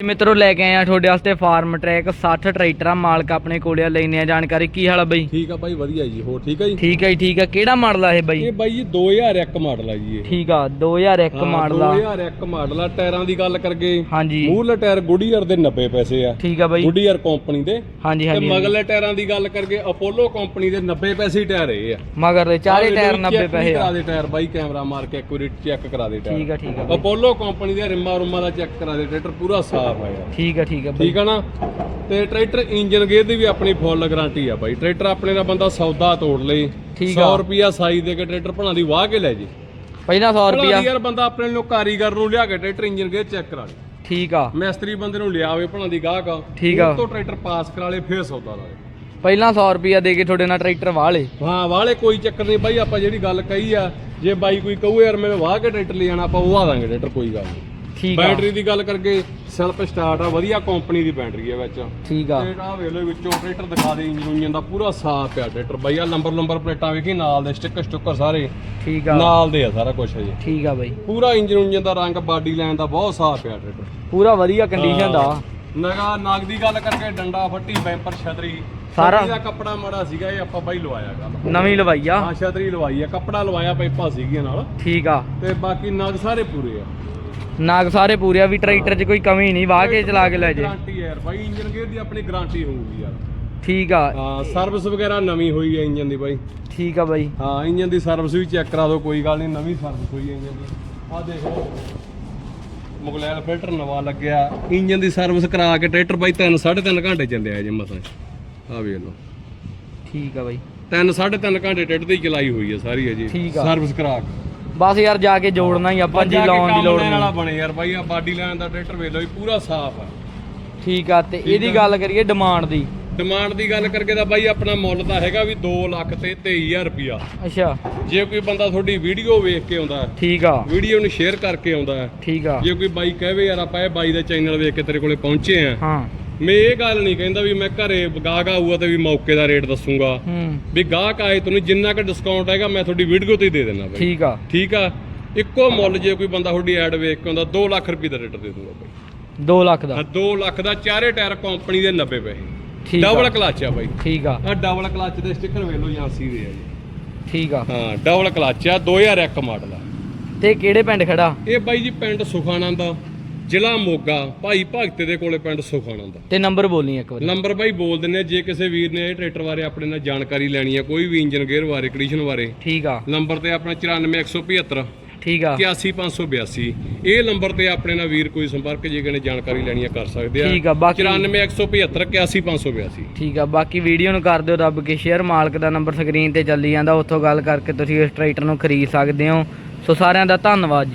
ਮਿੱਤਰੋ ਲੈ ਕੇ ਆਏ ਆ ਤੁਹਾਡੇ ਵਾਸਤੇ ਫਾਰਮ ਟਰੈਕ 60 ਟਰੈਕਟਰਾਂ ਮਾਲਕ ਆਪਣੇ ਕੋਲੇ ਆ ਲੈਣੇ ਆ ਜਾਣਕਾਰੀ। ਕੀ ਹਾਲ ਆ ਬਈ? ਠੀਕ ਆ ਬਾਈ ਵਧੀਆ ਜੀ ਹੋਰ ਠੀਕ ਆ ਜੀ? ਠੀਕ ਹੈ ਜੀ ਠੀਕ ਹੈ ਕਿਹੜਾ ਮਾਡਲ ਆ ਇਹ ਬਈ? ਇਹ ਬਾਈ ਜੀ 2001 ਮਾਡਲ ਆ ਜੀ ਇਹ। ਠੀਕ ਆ 2001 ਹਾਂ, ਮਾਡਲ ਆ। 2001 ਮਾਡਲ ਆ। ਟਾਇਰਾਂ ਦੀ ਗੱਲ ਕਰਗੇ ਹਾਂਜੀ। ਮੂਹਰਲੇ ਟਾਇਰ ਗੁੱਡੀਅਰ ਦੇ 90 ਪੈਸੇ ਆ। ਠੀਕ ਆ ਬਈ। ਗੁੱਡੀਅਰ ਕੰਪਨੀ ਦੇ। ਹਾਂਜੀ ਤੇ ਹਾਂਜੀ। ਮਗਲੇ ਟਾਇਰਾਂ ਦੀ ਗੱਲ ਕਰਗੇ ਅਪੋਲੋ ਕੰਪਨੀ ਦੇ 90 ਪੈਸੇ ਟਾਇਰ ਇਹ ਆ। ਮਗਰ ਦੇ ਚਾਰੇ ਟਾਇਰ ਲਓ, 90 check ਵੀ ਪੈਸੇ ਕਰਾ ਆ ਦੇ ਟਾਇਰ ਬਾਈ ਕੈਮਰਾ ਮਾਰ ਕੇ ਵਾਰੀ ਚੈੱਕ ਕਰਾ ਦੇ ਟਾਇਰ। ਠੀਕ ਆ ਠੀਕ ਆ। ਅਪੋਲੋ ਕੰਪਨੀ ਦੇ ਰਿਮਾ ਰੁਮਾ ਦਾ ਚੈੱਕ ਕਰਾ ਦੇ ਟਰੈਕਟਰ ਪੂਰਾ ਸਾਫ਼ ਆ ਯਾਰ। ਠੀਕ ਆ ਠੀਕ ਆ ਬਈ ਠੀਕ ਆ ਨਾ? ਤੇ ਟਰੈਕਟਰ ਇੰਜਨ ਗੇਅਰ ਦੀ ਵੀ ਆਪਣੀ ਫੁੱਲ ਗਾਰੰਟੀ ਆ ਬਾਈ। ਟਰੈਕਟਰ ਆਪਣੇ ਦਾ ਬੰਦਾ ਸੌਦਾ ਤੋੜ ਲਈ ਠੀਕ 100 ਆ। ਰੁਪਿਆ ਸਾਈ ਦੇ ਕੇ ਟਰੈਕਟਰ ਭਣਾ ਦੀ ਵਾਹ ਕੇ ਲੈ ਜੇ। ਪਹਿਲਾਂ 100 ਭਲਾ ਰੁਪਿਆ ਦੀ ਯਾਰ ਬੰਦਾ ਆਪਣੇ ਨੂੰ ਕਾਰੀਗਰ ਨੂੰ ਲਿਆ ਕੇ ਟਰੈਕਟਰ ਇੰਜਨ ਗੇਅਰ ਚੈੱਕ ਕਰਾ ਲੇ। ਠੀਕ ਆ। ਮਿਸਤਰੀ ਬੰਦੇ ਨੂੰ ਲਿਆਵੇ ਭਣਾ ਦੀ ਗਾਹਕ ਆ। ਠੀਕ ਆ। ਉਹ ਤੋਂ ਟਰੈਕਟਰ ਪਾਸ ਕਰਾ ਲੇ ਫੇਰ ਸੌਦਾ ਲਾ ਲੇ। ਪਹਿਲਾਂ 100 ਰੁਪਿਆ ਦੇ ਕੇ ਤੁਹਾਡੇ ਨਾਲ ਟਰੈਕਟਰ ਵਾਹ ਲੇ। ਹਾਂ ਵਾਲੇ ਕੋਈ ਚੱਕਰ ਨਹੀਂ ਬਾਈ ਆਪਾਂ ਜਿਹੜੀ ਗੱਲ ਕਹੀ ਆ ਜੇ ਬਾਈ ਕੋਈ ਕਹੂ ਯਾਰ ਮੈਂ ਵਾਹ ਕੇ ਟਰੈਕਟਰ ਲੈ ਜਾਣਾ ਆਪਾਂ ਉਹ ਦਾਂਗੇ ਟਰੈਕਟਰ ਕੋਈ ਗੱਲ ਨਹੀਂ। ਠੀਕ ਆ। ਬੈਟਰੀ ਦੀ ਗੱਲ ਕਰਕੇ ਸੈਲਫ ਸਟਾਰਟ ਆ ਵਧੀਆ ਕੰਪਨੀ ਦੀ ਬੈਟਰੀ ਆ ਵਿੱਚ। ਠੀਕ ਆ। ਤੇ ਆ ਵੇਖ ਲਓ ਵਿੱਚੋਂ ਟਰੈਕਟਰ ਦਿਖਾ ਦੇ ਇੰਜਨ ਦਾ ਪੂਰਾ ਸਾਫ਼ ਪਿਆ ਟਰੈਕਟਰ। ਬਾਈ ਆ ਨੰਬਰ ਨੰਬਰ ਪਲੇਟਾਂ ਵੇਖੀ ਨਾਲ ਦੇ ਸਟicker ਸਟੁੱਕਰ ਸਾਰੇ। ਠੀਕ ਆ। ਨਾਲ ਦੇ ਆ ਸਾਰਾ ਕੁਝ ਜੀ ਠੀਕ ਆ ਬਈ। ਪੂਰਾ ਇੰਜਨ ਇੰਜਨ ਦਾ ਰੰਗ ਬਾਡੀ ਲਾਈਨ ਦਾ ਬਹੁਤ ਸਾਫ਼ ਪਿਆ ਟਰੈਕਟਰ। ਪੂਰਾ ਵਧੀਆ ਕੰਡੀਸ਼ਨ ਦਾ। ਨਗਾ ਨਗ ਦੀ ਗੱਲ ਕਰਕੇ ਡੰਡਾ ਫੱਟੀ ਬੈਂਪਰ ਛਤਰੀ। ਸਾਰਾ- ਛਤਰੀ ਦਾ ਕੱਪੜਾ ਮਾੜਾ ਸੀਗਾ ਇਹ ਆਪਾਂ ਬਾਈ ਲਵਾਇਆ ਗੱਲ ਨਵੀਂ ਲਵਾਈ ਆ। ਹਾਂ ਛਤਰੀ ਲਵਾਈ ਆ ਕੱਪੜਾ ਲਵਾਇਆ ਪਾਈਪਾਂ ਸੀਗੀਆਂ ਨਾਲ। ਠੀਕ ਆ। ਤੇ ਬਾਕੀ ਨਗ ਸਾਰੇ ਪੂਰੇ ਆ। ਨਾਗ ਸਾਰੇ ਪੂਰੇ ਆ ਵੀ ਟਰੈਕਟਰ 'ਚ ਕੋਈ ਕਮੀ ਨਹੀਂ ਵਾਹ ਕੇ ਚਲਾ ਕੇ ਲੈ ਜੇ। ਗਾਰੰਟੀ ਯਾਰ ਬਾਈ ਇੰਜਨ ਗੇਅਰ ਦੀ ਆਪਣੀ ਗਾਰੰਟੀ ਹੋਊਗੀ ਯਾਰ। ਠੀਕ ਆ। ਹਾਂ ਸਰਵਿਸ ਵਗੈਰਾ ਨਵੀਂ ਹੋਈ ਹੈ ਇੰਜਨ ਦੀ ਬਾਈ। ਠੀਕ ਆ ਬਾਈ। ਹਾਂ ਇੰਜਨ ਦੀ ਸਰਵਿਸ ਵੀ ਚੈੱਕ ਕਰਾ ਦਿਓ ਕੋਈ ਗੱਲ ਨਹੀਂ ਨਵੀਂ ਸਰਵਿਸ ਹੋਈ ਹੈ ਇੰਜਨ ਦੀ। ਆਹ ਦੇਖੋ ਮੁਗਲੈਲ ਫਿਲਟਰ ਨਵਾਂ ਲੱਗਿਆ। ਇੰਜਨ ਦੀ ਸਰਵਿਸ ਕਰਾ ਕੇ ਟਰੈਕਟਰ ਬਾਈ 3 3.5 ਘੰਟੇ ਚੱਲਿਆ ਜੇ ਮਸਾਂ। ਆਹ ਵੇਖ ਲਓ। ਠੀਕ ਆ ਬਾਈ। 3 3.5 ਘੰਟੇ ਟਰੈਕਟਰ ਦੀ ਚਲਾਈ ਹੋਈ ਹੈ ਸਾਰੀ ਠੀਕ ਆ। ਸਰਵਿਸ ਕਰਾ ਕੇ। ਬਸ ਯਾਰ ਜਾ ਕੇ ਜੋੜਨਾ ਹੀ ਆਪਾਂ ਜੀ ਲਾਉਣ ਦੀ ਲੋੜ ਲੈਣ ਵਾਲਾ ਨਹੀਂ ਬਣੇ ਯਾਰ ਬਾਈ ਆ ਬਾਡੀ ਲਾਈਨ ਦਾ ਟਰੈਕਟਰ ਵੇਖ ਲਓ ਜੀ ਪੂਰਾ ਸਾਫ਼ ਆ। ਠੀਕ ਆ ਤੇ ਇਹਦੀ ਗੱਲ ਕਰੀਏ ਡਿਮਾਂਡ ਦੀ। ਡਿਮਾਂਡ ਦੀ ਗੱਲ ਕਰਕੇ ਤਾਂ ਬਾਈ ਆਪਣਾ ਮੁੱਲ ਤਾਂ ਹੈਗਾ ਵੀ 2 ਲੱਖ ਤੇ 23000 ਰੁਪਿਆ ਅੱਛਾ। ਜੇ ਕੋਈ ਬੰਦਾ ਤੁਹਾਡੀ ਵੀਡੀਓ ਵੇਖ ਕੇ ਆਉਂਦਾ ਹੈ ਠੀਕ ਆ। ਵੀਡੀਓ ਨੂੰ ਸ਼ੇਅਰ ਕਰਕੇ ਆਉਂਦਾ ਹੈ ਠੀਕ ਆ। ਜੇ ਕੋਈ ਬਾਈ ਕਹਵੇ ਯਾਰ ਆਪਾਂ ਇਹ ਬਾਈ ਦਾ ਚੈਨਲ ਵੇਖ ਕੇ ਤੇਰੇ ਕੋਲੇ ਪਹੁੰਚੇ ਆ ਹਾਂ। ਮੈਂ ਇਹ ਗੱਲ ਨਹੀਂ ਕਹਿੰਦਾ ਵੀ ਮੈਂ ਘਰੇ ਗਾਹਕ ਆਊਗਾ ਤੇ ਵੀ ਮੌਕੇ ਦਾ ਰੇਟ ਦੱਸੂਗਾ। ਹੂੰ। ਵੀ ਗਾਹਕ ਆਏ ਤੁਹਾਨੂੰ ਜਿੰਨਾ ਕੁ ਡਿਸਕਾਊਂਟ ਹੈਗਾ ਮੈਂ ਤੁਹਾਡੀ ਵੀਡੀਓ ਤੇ ਹੀ ਦੇ ਦੇਣਾ ਬਾਈ। ਠੀਕ ਆ। ਠੀਕ ਆ? ਇੱਕੋ ਮੁੱਲ ਜੇ ਕੋਈ ਬੰਦਾ ਤੁਹਾਡੀ ਐਡ ਵੇਖ ਕੇ ਆਉਂਦਾ 2 ਲੱਖ ਰੁਪਏ ਦਾ ਰੇਟ ਦੇ ਦੂੰਗਾ ਬਾਈ। 2 ਲੱਖ ਦਾ? 2 ਲੱਖ ਦਾ ਚਾਰੇ ਟਾਇਰ ਕੰਪਨੀ ਦੇ 90 ਪੈਸੇ। ਠੀਕ ਆ। ਡਬਲ ਕਲਚ ਆ ਬਾਈ। ਠੀਕ ਆ। ਆ ਡਬਲ ਕਲਚ ਦੇ ਸਟicker ਵੇਖ ਲਓ ਜਾਂਸੀ ਦੇ ਆ ਜੀ। ਠੀਕ ਆ। ਹਾਂ ਡਬਲ ਕਲਚ ਆ 2001 ਮਾਡਲ ਆ। ਤੇ ਕਿਹੜੇ ਪਿੰਡ ਖੜਾ? ਇਹ ਬਾਈ ਜੀ ਪਿੰਡ ਸੁਖਾਨੰਦ ਆ। ਜ਼ਿਲ੍ਹਾ ਮੋਗਾ ਭਾਈ ਭਗਤ ਦੇ ਕੋਲੇ ਪਿੰਡ ਸੁਖਾਨੰਦ। ਆ ਤੇ ਨੰਬਰ ਬੋਲਨੀ ਇੱਕ ਵਾਰੀ। ਨੰਬਰ ਬਾਈ ਬੋਲ ਦਿੰਨੇ ਆ, ਜੇ ਕਿਸੇ ਵੀਰ ਨੇ ਇਹ ਟਰੈਕਟਰ ਬਾਰੇ ਆਪਣੇ ਨਾਲ ਜਾਣਕਾਰੀ ਲੈਣੀ ਆ ਕੋਈ ਵੀ ਇੰਜਨ ਗੇਅਰ ਬਾਰੇ ਕੰਡੀਸ਼ਨ ਬਾਰੇ ਠੀਕ ਆ। ਨੰਬਰ ਤੇ ਆਪਣਾ 94175 ਠੀਕ ਆ। 81582 ਇਹ ਨੰਬਰ ਤੇ ਆਪਣੇ ਨਾਲ ਵੀਰ ਕੋਈ ਸੰਪਰਕ ਜੇ ਕਿਨੇ ਜਾਣਕਾਰੀ ਲੈਣੀ ਆ ਕਰ ਸਕਦੇ ਆ। ਠੀਕ ਆ, ਬਾਕੀ- 94175 81582 ਠੀਕ ਆ ਬਾਕੀ ਵੀਡੀਓ ਨੂੰ ਕਰ ਦਿਓ ਰੱਬ ਕੇ ਸ਼ੇਅਰ ਮਾਲਕ ਦਾ ਨੰਬਰ ਸਕਰੀਨ ਤੇ ਚੱਲੀ ਜਾਂਦਾ ਉੱਥੋਂ ਗੱਲ ਕਰਕੇ ਤੁਸੀਂ ਇਸ ਟਰੈਕਟਰ ਨੂੰ ਖਰੀਦ ਸਕਦੇ ਹੋ। ਸੋ ਸਾਰਿਆਂ ਦਾ ਧੰਨਵਾਦ ਜੀ।